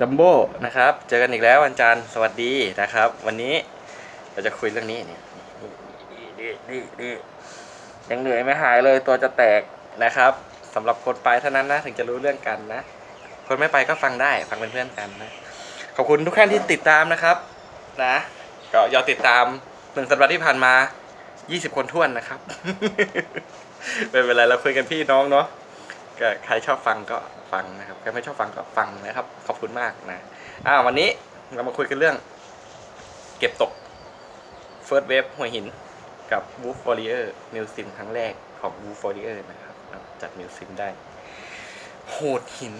ดัมโบนะครับ เจอกันอีกแล้ววันจันทร์สวัสดีนะครับ วันนี้เราจะคุยเรื่องนี้เนี่ยนี่นี่นี่ยังเหนื่อยไม่หายเลยตัวจะแตกนะครับสำหรับคนไปเท่านั้นนะถึงจะรู้เรื่องกันนะ คนไม่ไปก็ฟังได้ฟังเป็นเพื่อนกันนะขอบคุณทุกท่านที่ติดตามนะครับนะ ก็ยอดติดตามหนึ่งสัปดาห์ที่ผ่านมา 20 คนท้วนนะครับไม่เป็นไรเราคุยกันพี่น้องเนาะ ก็ใครชอบฟังก็ฟังนะครับใครไม่ชอบฟังก็ฟังนะครับ ขอบคุณมากนะอ้าวันนี้เรามาคุยกันเรื่อง เก็บตก First Wave หัวหินกับ Wolf Warrior มิวซิมครั้งแรกของ Wolf Warrior นะครับจัดมิวซิมได้ โหดหิน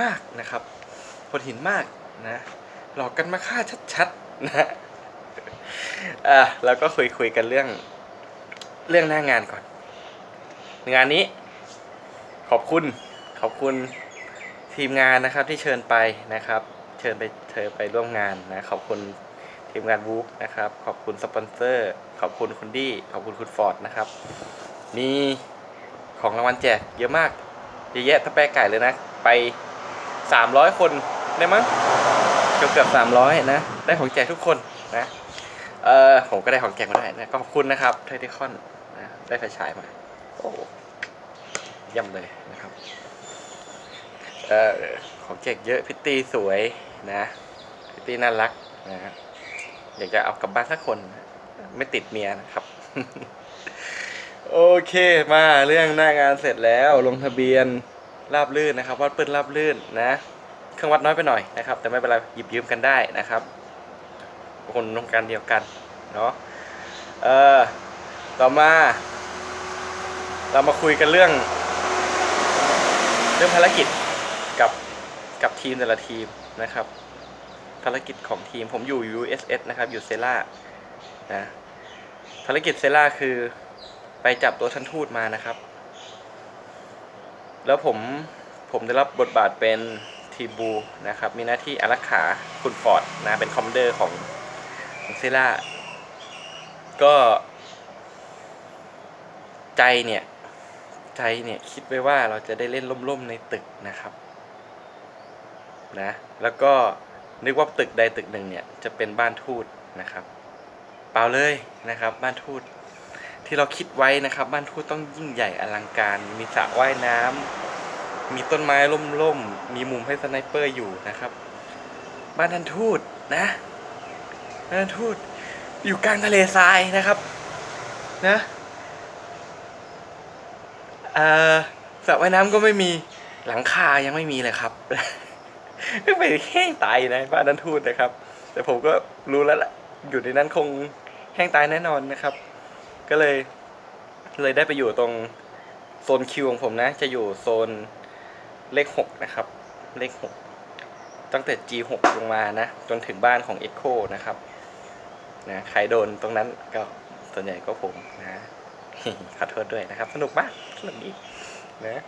มากนะครับ โหดหินมากนะ หลอกกันมาฆ่าชัดๆนะอะแล้วก็คุยคุยกันเรื่องเรื่องหน้างานก่อน งานนี้ ขอบคุณขอบคุณทีมงานนะครับที่เชิญไปนะครับ เชิญไปเธอไปร่วมงานนะขอบคุณทีมงานวูฟนะครับ ขอบคุณสปอนเซอร์ ขอบคุณคุณดี้ขอบคุณคุณฟอร์ดนะครับ มีของรางวัลแจกเยอะมากเยอะแยะถ้าแปไก่เลยนะ ไป300คนได้มั้งเกือบเกือบ300นะ ได้ของแจกทุกคนนะ เออผมก็ได้ของแจกมาได้นะ ก็ขอบคุณนะครับไทเทคอนนะได้ไฟฉายมา โอ้ ย่ำเลยนะครับเออของแจกเยอะพิตตี้สวยนะพิตตี้น่ารักนะอยากจะเอากลับบ้านสักคน ไม่ติดเมียนะครับ โอเคมาเรื่องหน้างานเสร็จแล้วลงทะเบียนราบลื่นนะครับวัดปืนราบลื่นนะ เครื่องวัดน้อยไปหน่อยนะครับ แต่ไม่เป็นไรหยิบยืมกันได้นะครับ คนโครงการเดียวกันเนาะเอ่อต่อมา เรามาคุยกันเรื่อง เรื่องภารกิจกับกับทีมแต่ละทีมนะครับ ภารกิจของทีมผมอยู่ USS นะครับ อยู่เซล่านะภารกิจเซล่าคือไปจับตัวท่านทูตมานะครับ แล้วผมผมได้รับบทบาทเป็นทีบูนะครับ มีหน้าที่อารักขาคุณฟอร์ดนะเป็นคอมเดอร์ของของเซล่าก็ใจเนี่ย ใจเนี่ยคิดไว้ว่าเราจะได้เล่นล่มๆในตึกนะครับนะแล้วก็นึกว่าตึกใดตึกหนึ่งเนี่ยจะเป็นบ้านทูตนะครับ เปล่าเลยนะครับ บ้านทูตที่เราคิดไว้นะครับ บ้านทูตต้องยิ่งใหญ่อลังการ มีสระว่ายน้ำมีต้นไม้ล่มๆมีมุมให้สไนเปอร์อยู่นะครับ บ้านท่านทูตนะบ้านท่านทูตอยู่กลางทะเลทรายนะครับ นะ เอ่อสระว่ายน้ำก็ไม่มีหลังคายังไม่มีเลยครับไปแห้งตายนะบ้านนั้นทูตนะครับ แต่ผมก็รู้แล้วล่ะอยู่ในนั้นคงแห้งตายแน่นอนนะครับ ก็เลยเลยได้ไปอยู่ตรงโซนคิวของผมนะ จะอยู่โซนเลขหกนะครับ เลขหกตั้งแต่ G6 ลงมานะ จนถึงบ้านของ Echo นะครับนะใครโดนตรงนั้นก็ส่วนใหญ่ก็ผมนะ ขอโทษด้วยนะครับ สนุกมากสนุกดีนะ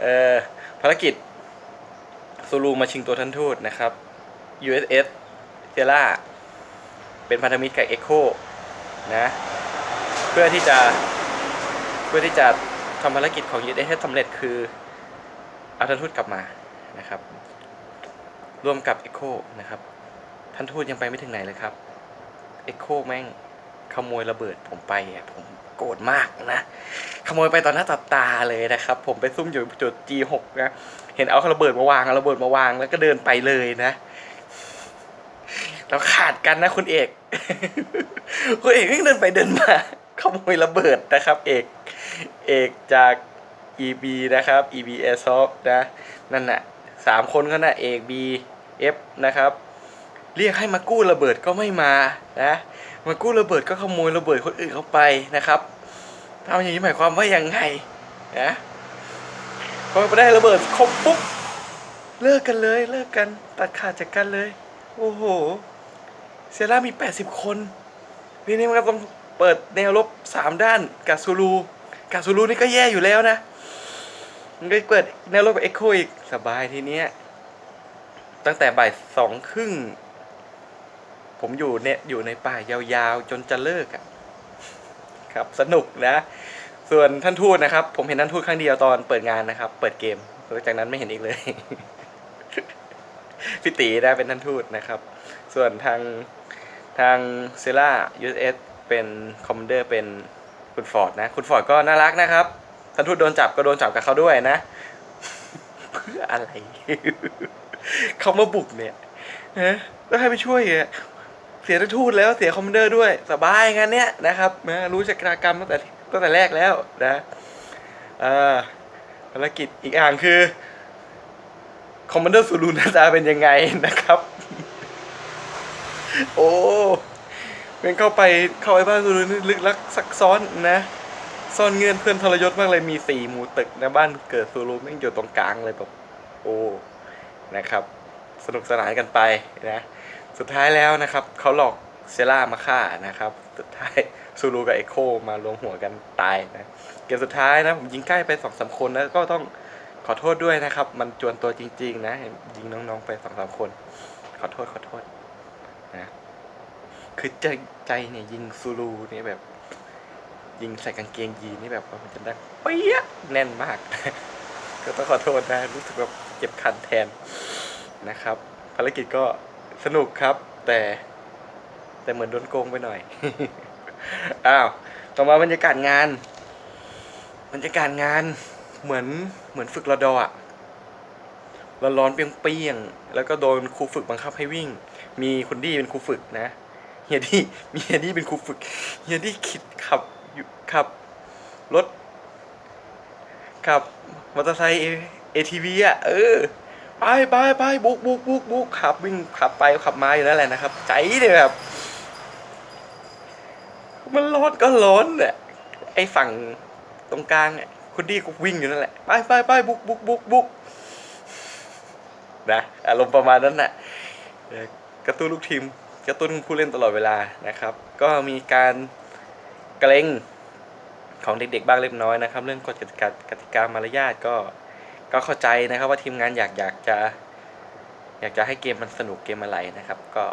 เอ่อภารกิจซูลูมาชิงตัวท่านทูตนะครับ USS เซล่าเป็นพันธมิตรกับ Echo นะเพื่อที่จะเพื่อที่จะทำภารกิจของ USS ให้สำเร็จคือเอาท่านทูตกลับมานะครับ ร่วมกับ Echo นะครับท่านทูตยังไปไม่ถึงไหนเลยครับ Echo แม่ง ขโมยระเบิดผมไปอะผมโกรธมากนะ ขโมยไปตอนหน้าตัดตาเลยนะครับ ผมไปซุ่มอยู่จุด G6 นะ เห็นเอาระเบิดมาวางเอาระเบิดมาวางแล้วก็เดินไปเลยนะเราขาดกันนะคุณเอก คุณเอกก็เดินไปเดินมาขโมยระเบิดนะครับ เอก เอกจาก EB นะครับ EB Airsoft นะนั่นน่ะสามคนก็น่ะเอก B F นะครับ เรียกให้มากู้ระเบิดก็ไม่มานะ มากู้ระเบิดก็ขโมยระเบิดคนอื่นเข้าไปนะครับทำอย่างนี้หมายความว่ายังไงนะพอไปได้ระเบิดครบปุ๊บเลิกกันเลยเลิกกันตัดขาดจากกันเลย โอ้โหเซรามี 80 คนทีนี้มันก็ต้องเปิดแนวรบสามด้านกาซูรูกาซูรูนี่ก็แย่อยู่แล้วนะมันก็เปิดแนวรบกับเอ็กโคอีกสบายทีเนี้ยตั้งแต่บ่ายสองครึ่ง ผมอยู่เนี่ยอยู่ในป่ายาวๆ จนจะเลิกอะ่ะครับสนุกนะ ส่วนท่านทูตนะครับ ผมเห็นท่านทูตครั้งเดียวตอนเปิดงานนะครับ เปิดเกมหลังจากนั้นไม่เห็นอีกเลยพี่ตีนะเป็นท่านทูตนะครับ ส่วนทางทางเซล่า US เป็นคอมมานเดอร์เป็นคุณฟอร์ดนะ คุณฟอร์ดก็น่ารักนะครับท่านทูตโดนจับก็โดนจับกับเขาด้วยนะ เพื่ออะไร เขามาบุกเนี่ยฮะแล้วให้ไปช่วยอะ เสียท่านทูตแล้วเสียคอมมานเดอร์ด้วยสบายงั้นเนี่ยนะครับนะรู้ชะตากรรมตั้งแต่ตั้งแต่แรกแล้วนะภารกิจอีกอย่างคือคอมมานเดอร์ซูรูหน้าตาเป็นยังไงนะครับ โอ้เป็นเข้าไปเข้าไปบ้านซูรูนี่ลึกลักซักซ้อนนะซ่อนเงื่อนเพื่อนทรยศมากเลยมีสี่หมู่ตึกนะบ้านเกิดซูรูแม่งอยู่ตรงกลางเลยแบบโอ้นะครับ สนุกสนานกันไปนะ สุดท้ายแล้วนะครับเขาหลอกเซล่ามาฆ่านะครับ สุดท้ายซูรูกับเอโคมารวมหัวกันตายนะเกมสุดท้ายนะผมยิงใกล้ไปสองสามคนแล้วก็ต้องขอโทษด้วยนะครับ มันจวนตัวจริง ๆ นะยิงน้องๆไปสองสามคน ขอโทษขอโทษนะคือใจใจเนี่ยยิงซูรูเนี่ยแบบ ยิงใส่กางเกงยีนนี่แบบมันจะได้เปี้ยะแน่นมาก ก็ต้องขอโทษนะรู้สึกแบบเจ็บคันแทนนะครับ ภารกิจก็ สนุกครับแต่แต่เหมือนโดนโกงไปหน่อย อ้าว ต่อมาบรรยากาศงาน บรรยากาศงานเหมือนเหมือนฝึกระดออะร้อนๆเปรี้ยงๆ แล้วก็โดนครูฝึกบังคับให้วิ่ง มีคุณดี้เป็นครูฝึกนะเฮียดี้มีเฮียดี้เป็นครูฝึกเฮียดี้คิดขับอยู่ขับรถขับมอเตอร์ไซค์เอทีวีอะ เออ ไปไปไปบุกบุกบุกบุกขับวิ่งขับไปขับมาอยู่นั่นแหละนะครับ ใจเนี่ยแบบมันร้อนก็ร้อนอะไอฝั่งตรงกลางอะคุณดีก็วิ่งอยู่นั่นแหละไปไปไปบุกบุกบุกบุกนะอารมณ์ประมาณนั้นน่ะเอ่อกระตุ้นลูกทีมกระตุ้นผู้เล่นตลอดเวลานะครับ ก็มีการเกรงของเด็กๆบ้างเล็กน้อยนะครับ เรื่องกฎกติกากติกามารยาทก็ ก็เข้าใจนะครับว่าทีมงานอยากอยากจะ อยากจะให้เกมมันสนุกเกมอะไรนะครับ ก็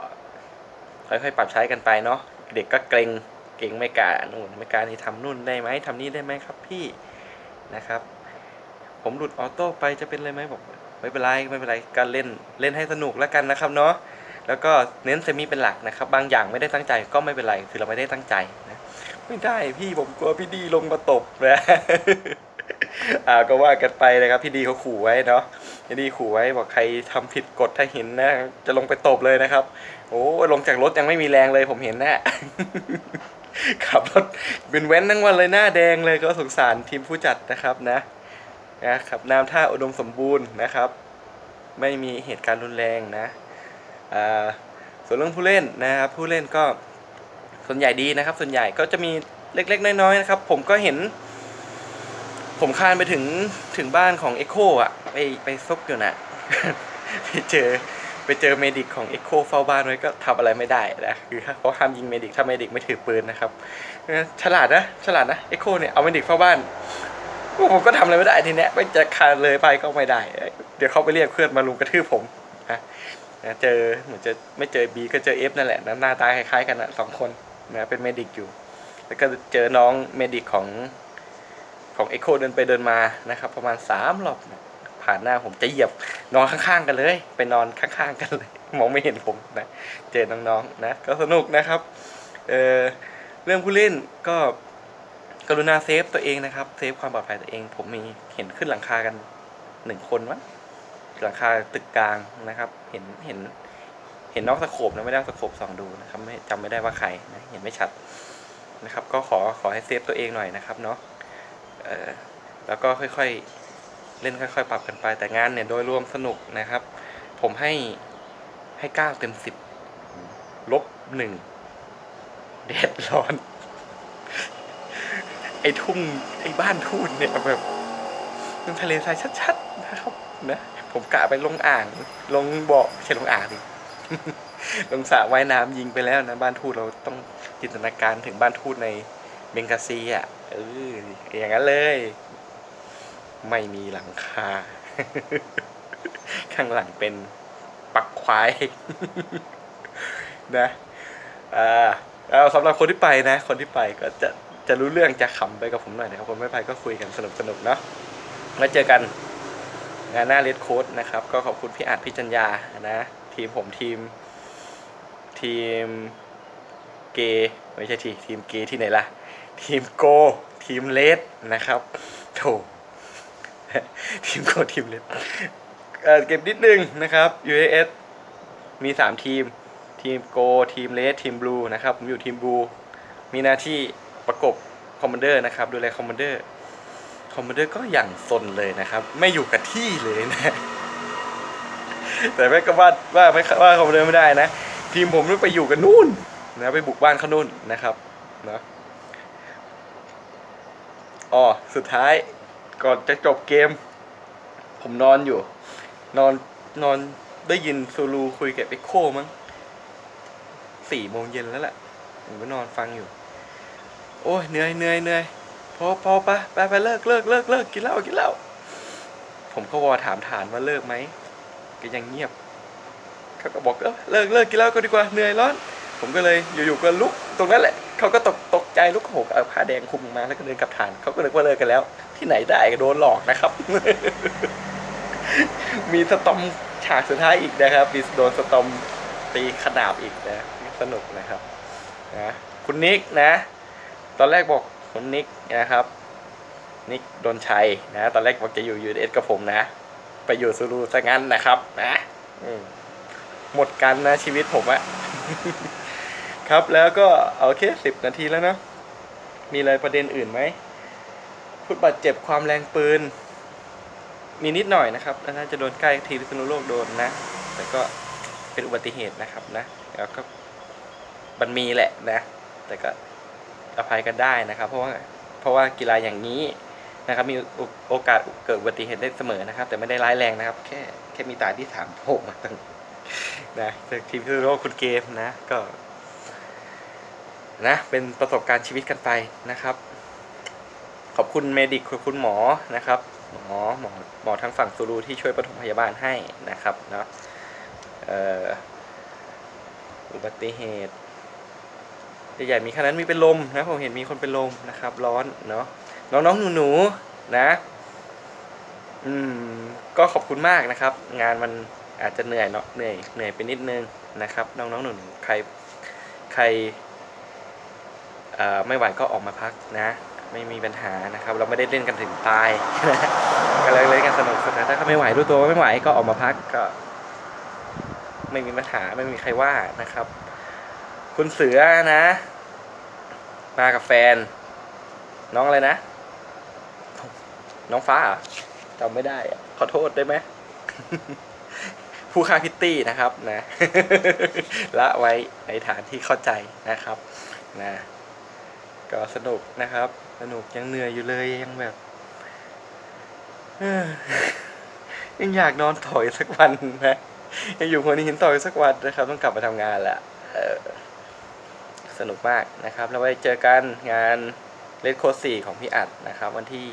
ค่อยๆปรับใช้กันไปเนาะเด็กก็เกรงเก่งไม่กล้านู่นไม่กล้านี่ทำนู่นได้ไหมทำนี่ได้ไหมครับพี่นะครับ ผมหลุดออโต้ไปจะเป็นอะไรไหมบอกไม่เป็นไรไม่เป็นไรการเล่นเล่นให้สนุกแล้วกันนะครับเนาะแล้วก็เน้นเซมิเป็นหลักนะครับ บางอย่างไม่ได้ตั้งใจก็ไม่เป็นไรคือเราไม่ได้ตั้งใจนะไม่ได้พี่ผมกลัวพี่ดีลงมาตบนะ อ่าก็ว่ากันไปนะครับพี่ดีเขาขู่ไว้เนาะพี่ดีขู่ไว้บอกใครทำผิดกฎถ้าเห็นนะ จะลงไปตบเลยนะครับ โอ้ลงจากรถยังไม่มีแรงเลยผมเห็นนะขับรถเป็นแว้นทั้งวันเลยหน้าแดงเลยก็สงสารทีมผู้จัดนะครับนะนะครับน้ำท่าอุดมสมบูรณ์นะครับ ไม่มีเหตุการณ์รุนแรงนะอ่าส่วนเรื่องผู้เล่นนะครับผู้เล่นก็ส่วนใหญ่ดีนะครับ ส่วนใหญ่ก็จะมีเล็กๆ น้อยๆนะครับ ผมก็เห็น ผมคานไปถึงถึงบ้านของเอ็กโคอะ ไปไปซบอยู่นะไปเจอไปเจอเมดิกของเอ็กโคเฝ้าบ้านไว้ก็ทำอะไรไม่ได้นะคือเขาห้ามยิงเมดิกถ้าเมดิกไม่ถือปืนนะครับฉลาดนะฉลาดนะเอ็กโคเนี่ยเอาเมดิกเฝ้าบ้านผมก็ทำอะไรไม่ได้ทีเนี้ยไม่จะคานเลยไปก็ไม่ได้ เดี๋ยวเขาไปเรียกเพื่อนมาลุมกระทืบผมนะนะเจอเหมือนจะไม่เจอบีก็เจอเอฟนั่นแหละนะหน้าตาคล้ายๆกันนะสองคนนะเป็นเมดิกอยู่ แล้วก็เจอน้องเมดิกของ ของเอ็กโคเดินไปเดินมานะครับ ประมาณสามรอบผ่านหน้าผมจะเหยียบนอนข้างๆกันเลย ไปนอนข้างๆกันเลย มองไม่เห็นผมนะ เจอน้องๆนะ ก็สนุกนะครับเออเรื่องผู้เล่นก็กรุณาเซฟตัวเองนะครับ เซฟความปลอดภัยตัวเอง ผมมีเห็นขึ้นหลังคากันหนึ่งคนวะหลังคาตึกกลางนะครับ เห็นเห็นเห็นนอกสโคปนะไม่ได้เอาสโคปส่องดูนะครับไม่จำไม่ได้ว่าใครนะเห็นไม่ชัดนะครับ ก็ขอขอให้เซฟตัวเองหน่อยนะครับเนาะ เออแล้วก็ค่อยๆ เล่นค่อย ๆ ปรับกันไป แต่งานเนี่ยโดยรวมสนุกนะครับ ผมให้ให้เก้าเต็มสิบลบหนึ่งแดดร้อน ไอ้ทุ่งไอ้บ้านทูนเนี่ยแบบมันทะเลทรายชัดๆนะครับนะผมกะไปลงอ่าง ลงบ่อไม่ใช่ลงอ่างดิลงสระว่ายน้ำยิงไปแล้วนะบ้านทูตเราต้องจินตนาการถึงบ้านทูตใน เบงกาซีอะเอออย่างนั้นเลย ไม่มีหลังคา ข้างหลังเป็นปักควาย นะอ่าเอาสำหรับคนที่ไปนะ คนที่ไปก็จะจะรู้เรื่องจะขำไปกับผมหน่อยนะครับคนไม่ไปก็คุยกันสนุกสนุกๆเนาะแล้วเจอกันงานหน้าเลดโค้ดนะครับ ก็ขอบคุณพี่อาจพี่จัญญานะ ทีมผมทีม ทีมเกย์ไม่ใช่ทีทีมเกย์ที่ไหนล่ะ ทีมโก ทีมเลดนะครับโถทีมโกทีมเลดเก็บนิดนึงนะครับ UAS มี 3 ทีม ทีมโก ทีมเลดทีมบลูนะครับผมอยู่ทีมบลูมีหน้าที่ประกบคอมมานเดอร์นะครับ ดูแลคอมมานเดอร์คอมมานเดอร์ก็อย่างซนเลยนะครับ ไม่อยู่กับที่เลยนะ แต่ไม่ก็ว่าว่าไม่ว่าคอมมานเดอร์ไม่ได้นะ ทีมผมต้องไปอยู่กันนู่นนะไปบุกบ้านเขานู่นนะครับเนาะ อ๋อสุดท้ายก่อนจะจบเกม ผมนอนอยู่ นอนนอนได้ยินซูลูคุยกับเอ็โคมั้งสี่โมงเย็นแล้วแหละผมก็นอนฟังอยู่ โอ้ยเหนื่อยเหนื่อยเหนื่อยพอพอไปไปไปเลิกเลิกเลิกเลิกกินเหล้ากินเหล้าผมก็วอถามฐานว่าเลิกไหมก็ยังเงียบเขาก็บอกเออเลิกเลิกกินเหล้าก็ดีกว่าเหนื่อยร้อน ผมก็เลยอยู่ๆก็ลุก ตรงนั้นแหละเขาก็ตกตกใจลุกโหกเอาผ้าแดงคลุมมาแล้วก็เดินกลับฐานเขาก็นึกว่าเลิกกันแล้ว ที่ไหนได้ก็โดนหลอกนะครับ มีสตอมฉากสุดท้ายอีกนะครับมีโดนสตอมตีขนาบอีกนะสนุกนะครับนะคุณนิกนะ ตอนแรกบอกคุณนิกนะครับ นิกโดนชัยนะ ตอนแรกบอกจะอยู่ยูเอสกับผมนะ ไปอยู่ซูรูซะงั้นนะครับ นะหมดกันนะชีวิตผมอะ ครับแล้วก็เอาแค่สิบนาทีแล้วนะ มีอะไรประเด็นอื่นไหมพูดบาดเจ็บความแรงปืน มีนิดหน่อยนะครับน่าจะโดนใกล้ทีพิษณุโลกโดนนะ แต่ก็เป็นอุบัติเหตุนะครับนะแล้วก็มันมีแหละนะ แต่ก็อภัยกันได้นะครับ เพราะว่าเพราะว่ากีฬาอย่างนี้นะครับมีโอโอกาสเกิดอุบัติเหตุได้เสมอนะครับ แต่ไม่ได้ร้ายแรงนะครับ แค่แค่มีตาที่สามโผล่มาตั้งนะจากทีมพิษณุโลกคุณเกมนะ ก็ นะเป็นประสบการณ์ชีวิตกันไปนะครับ ขอบคุณเมดิกขอบคุณหมอนะครับ หมอหมอหมอทางฝั่งซูรูที่ช่วยปฐมพยาบาลให้นะครับเนาะเอ่ออุบัติเหตุใหญ่ๆมีแค่นั้นมีเป็นลมนะผมเห็นมีคนเป็นลมนะครับ ร้อนเนาะน้องๆหนูๆนะ อืมก็ขอบคุณมากนะครับ งานมันอาจจะเหนื่อยเนาะเหนื่อยเหนื่อยไปนิดนึงนะครับ น้องๆหนูๆใครใคร ไม่ไหวก็ออกมาพักนะ ไม่มีปัญหานะครับ เราไม่ได้เล่นกันถึงตายก็เลยเล่นกันสนุกนะถ้าเขาไม่ไหวรู้ตัวว่าไม่ไหวก็ออกมาพักก็ ไม่มีปัญหาไม่มีใครว่านะครับ คุณเสือนะ มากับแฟน น้องอะไรนะ น้องฟ้าจำไม่ได้ขอโทษได้ไหมผู้ค่าพิตตี้นะครับนะละไว้ในฐานที่เข้าใจนะครับนะ ก็สนุกนะครับ สนุกยังเหนื่อยอยู่เลยยังแบบยังอยากนอนถอยสักวันนะยังอยู่คนนี้หินต่อยสักวันนะครับ ต้องกลับมาทำงานแล้วเออสนุกมากนะครับ แล้วไว้เจอกันงานเลดโคสี่ของพี่อัดนะครับ วันที่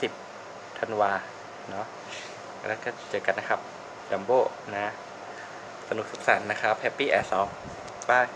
สิบธันวาเนาะแล้วก็เจอกันนะครับดัมโบนะ สนุกสุขสันต์นะครับแฮปปี้แอร์ซอฟบาย